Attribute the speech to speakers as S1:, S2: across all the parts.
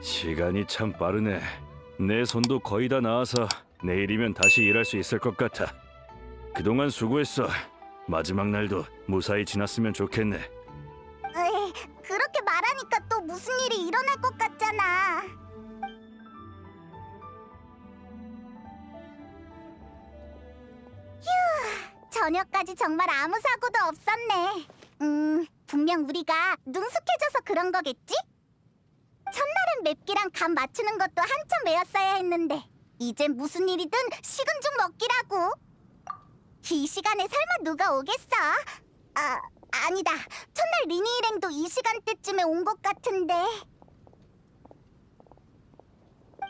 S1: 시간이 참 빠르네. 내 손도 거의 다 나아서 내일이면 다시 일할 수 있을 것 같아. 그동안 수고했어. 마지막 날도 무사히 지났으면 좋겠네.
S2: 에이, 그렇게 말하니까 또 무슨 일이 일어날 것 같잖아. 휴, 저녁까지 정말 아무 사고도 없었네. 음, 분명 우리가 능숙해져서 그런 거겠지? 첫날은 맵기랑 감 맞추는 것도 한참 외웠어야 했는데 이젠 무슨 일이든 식은 죽 먹기라고. 이 시간에 설마 누가 오겠어? 아, 아니다. 첫날 리니 일행도 이 시간대쯤에 온 것 같은데.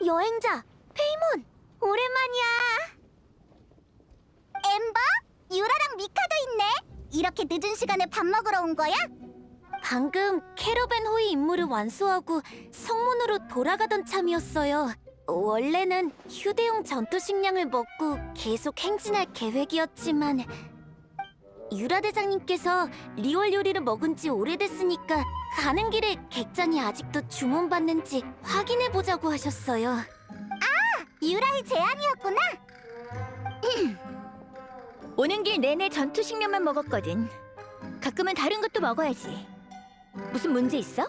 S2: 여행자, 페이몬, 오랜만이야. 엠버, 유라랑 미카도 있네. 이렇게 늦은 시간에 밥 먹으러 온 거야?
S3: 방금 캐러밴 호의 임무를 완수하고 성문으로 돌아가던 참이었어요. 원래는 휴대용 전투 식량을 먹고 계속 행진할 계획이었지만 유라 대장님께서 리월 요리를 먹은 지 오래됐으니까 가는 길에 객잔이 아직도 주문받는지 확인해 보자고 하셨어요.
S2: 유라의 제안이었구나.
S3: 오는 길 내내 전투 식량만 먹었거든. 가끔은 다른 것도 먹어야지. 무슨 문제 있어?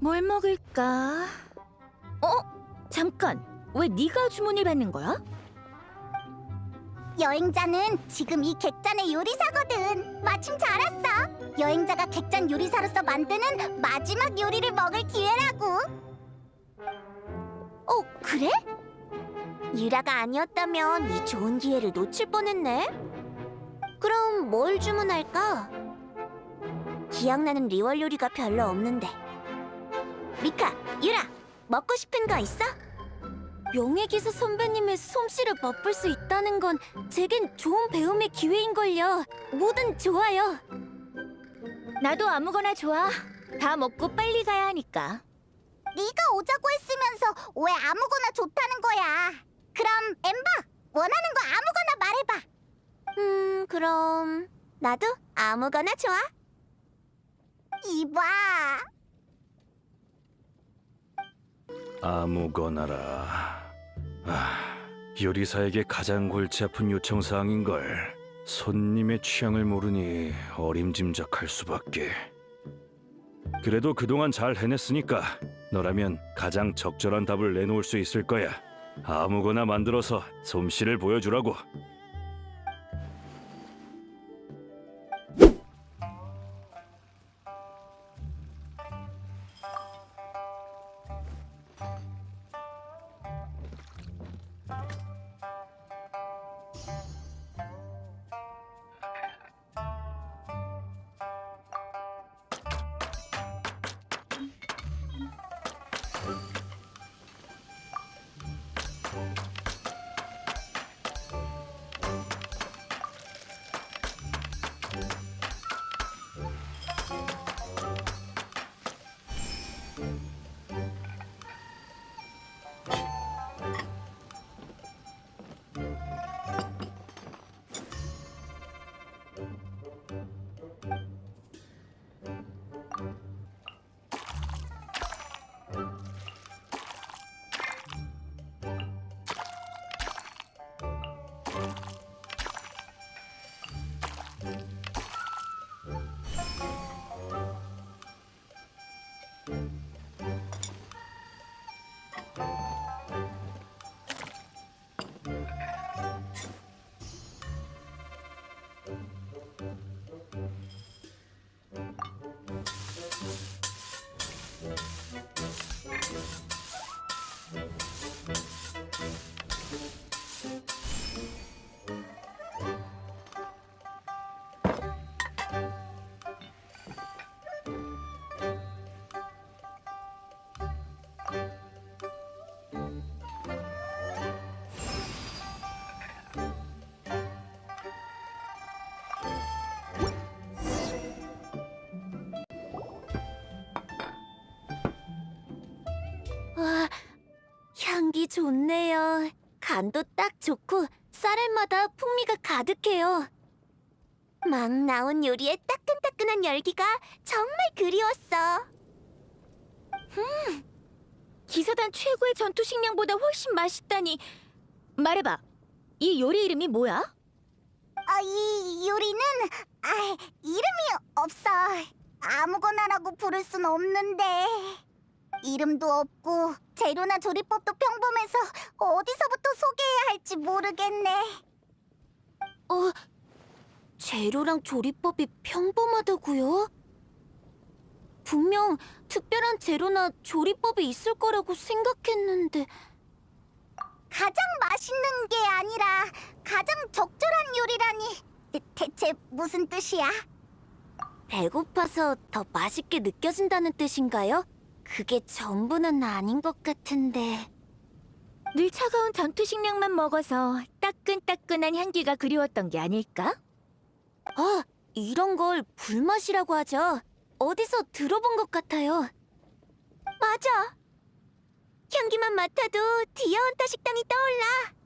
S3: 뭘 먹을까? 어? 잠깐. 왜 네가 주문을 받는 거야?
S2: 여행자는 지금 이 객잔의 요리사거든. 마침 잘 왔어. 여행자가 객잔 요리사로서 만드는 마지막 요리를 먹을 기회라고.
S3: 어, 그래? 유라가 아니었다면 이 좋은 기회를 놓칠 뻔했네. 그럼 뭘 주문할까? 기억나는 리월 요리가 별로 없는데. 미카, 유라, 먹고 싶은 거 있어? 명예 기사 선배님의 솜씨를 맛볼 수 있다는 건 제겐 좋은 배움의 기회인걸요. 뭐든 좋아요. 나도 아무거나 좋아. 다 먹고 빨리 가야 하니까.
S2: 네가 오자고 했으면서 왜 아무거나 좋다는 거야? 그럼 엠버 원하는 거 아무거나 말해봐.
S3: 음, 그럼 나도 아무거나 좋아.
S2: 이봐.
S1: 아무거나라. 아, 요리사에게 가장 골치 아픈 요청 사항인 걸. 손님의 취향을 모르니 어림짐작할 수밖에. 그래도 그동안 잘 해냈으니까 너라면 가장 적절한 답을 내놓을 수 있을 거야. 아무거나 만들어서 솜씨를 보여주라고.
S3: 좋네요. 간도 딱 좋고 쌀알마다 풍미가 가득해요. 막 나온 요리의 따끈따끈한 열기가 정말 그리웠어. 음, 기사단 최고의 전투 식량보다 훨씬 맛있다니. 말해봐. 이 요리 이름이 뭐야?
S2: 아, 이 요리는 아, 이름이 없어. 아무거나라고 부를 순 없는데 이름도 없고 재료나 조리법도 평범해서 어디서부터 소개해야 할지 모르겠네.
S3: 어, 재료랑 조리법이 평범하다고요? 분명 특별한 재료나 조리법이 있을 거라고 생각했는데
S2: 가장 맛있는 게 아니라 가장 적절한 요리라니 대, 대체 무슨 뜻이야?
S3: 배고파서 더 맛있게 느껴진다는 뜻인가요? 그게 전부는 아닌 것 같은데 늘 차가운 전투 식량만 먹어서 따끈따끈한 향기가 그리웠던 게 아닐까? 아, 이런 걸 불맛이라고 하죠. 어디서 들어본 것 같아요. 맞아. 향기만 맡아도 디어헌터 식당이 떠올라.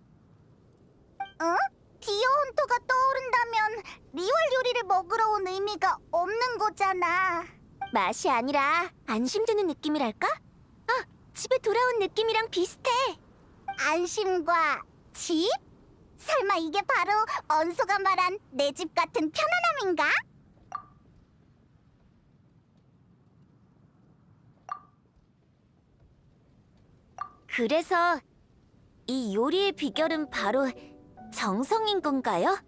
S2: 어? 디어 헌터가 떠오른다면 리월 요리를 먹으러 온 의미가 없는 거잖아.
S3: 맛이 아니라 안심드는 느낌이랄까? 아, 집에 돌아온 느낌이랑 비슷해.
S2: 안심과 집? 설마 이게 바로 언소가 말한 내 집 같은 편안함인가?
S3: 그래서 이 요리의 비결은 바로 정성인 건가요?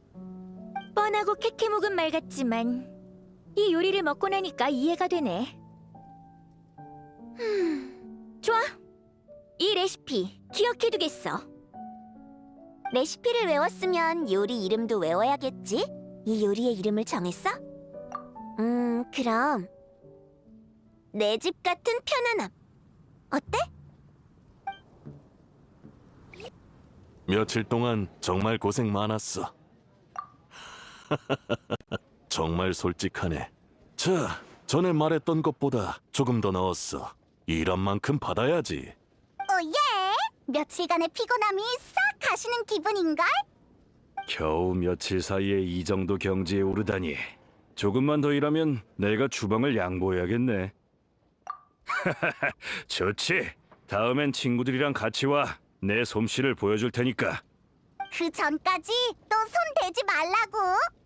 S3: 뻔하고 캐캐 묵은 말 같지만 이 요리를 먹고 나니까 이해가 되네. 흠, 좋아. 이 레시피 기억해두겠어. 레시피를 외웠으면 요리 이름도 외워야겠지? 이 요리의 이름을 정했어? 음, 그럼 내 집 같은 편안함. 어때?
S1: 며칠 동안 정말 고생 많았어. 정말 솔직하네. 자, 전에 말했던 것보다 조금 더 넣었어. 일한 만큼 받아야지.
S2: 오예! 며칠간의 피곤함이 싹 가시는 기분인걸?
S1: 겨우 며칠 사이에 이 정도 경지에 오르다니. 조금만 더 일하면 내가 주방을 양보해야겠네. 좋지. 다음엔 친구들이랑 같이 와. 내 솜씨를 보여줄 테니까.
S2: 그 전까지 또 손 대지 말라고.